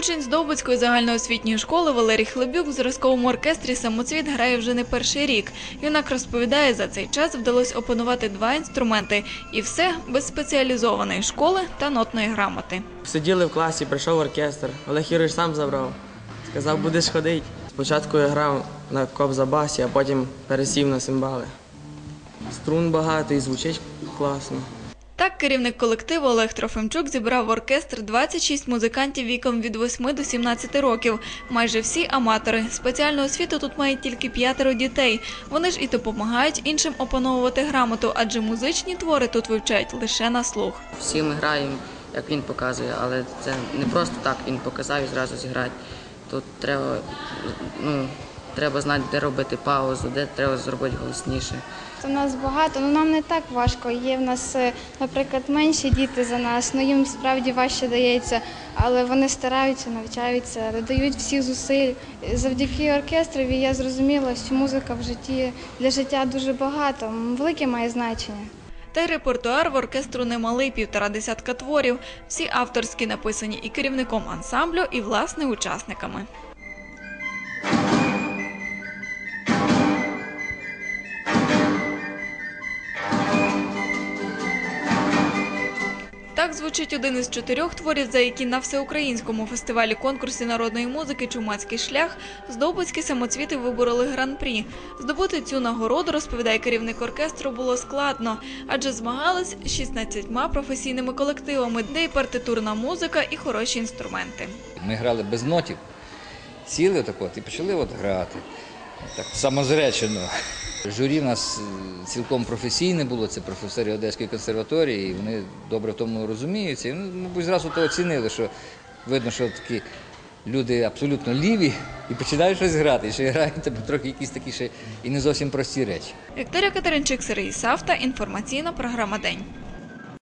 Учень з Довбицької загальноосвітньої школи Валерій Хлебюк в зразковому оркестрі самоцвіт грає вже не перший рік. Юнак розповідає, за цей час вдалося опанувати два інструменти, і все без спеціалізованої школи та нотної грамоти. Сиділи в класі, прийшов оркестр. Олег Юрійович сам забрав. Сказав, будеш ходити. Спочатку я грав на кобза-басі, а потім пересів на цимбали. Струн багато і звучить класно. Так, керівник колективу Олег Трофимчук зібрав в оркестр 26 музикантів віком від 8 до 17 років. Майже всі аматори. Спеціальну освіту тут мають тільки п'ятеро дітей. Вони ж і допомагають іншим опановувати грамоту, адже музичні твори тут вивчають лише на слух. Всі ми граємо, як він показує, але це не просто так він показав і зразу зіграти. Тут треба, ну, треба знати, де робити паузу, де треба зробити голосніше. У нас багато, ну нам не так важко. Є в нас, е, наприклад, менші діти за нас, ну їм справді важче дається, але вони стараються, навчаються, додають всіх зусиль. Завдяки оркестрові я зрозуміла, що музика в житті для життя дуже багато, велике має значення. Та й репертуар в оркестру немалий півтора десятка творів. Всі авторські написані і керівником ансамблю, і власне учасниками. Так звучить один із чотирьох творів, за які на всеукраїнському фестивалі конкурсі народної музики Чумацький шлях здобицькі самоцвіти вибороли гран-прі. Здобути цю нагороду, розповідає керівник оркестру, було складно, адже змагались з 16 професійними колективами, де і партитурна музика, і хороші інструменти. Ми грали без нотів, сіли так от і почали от грати. Так самозречено. Журі в нас е, цілком професійне було, це професори Одеської консерваторії, і вони добре в тому розуміються. І, ну, мабуть, зразу то оцінили, що видно, що такі люди абсолютно ліві і починають щось грати. І ще грають там трохи якісь такі ще і не зовсім прості речі. Вікторія Катеринчик, Сергій Савта, інформаційна програма День.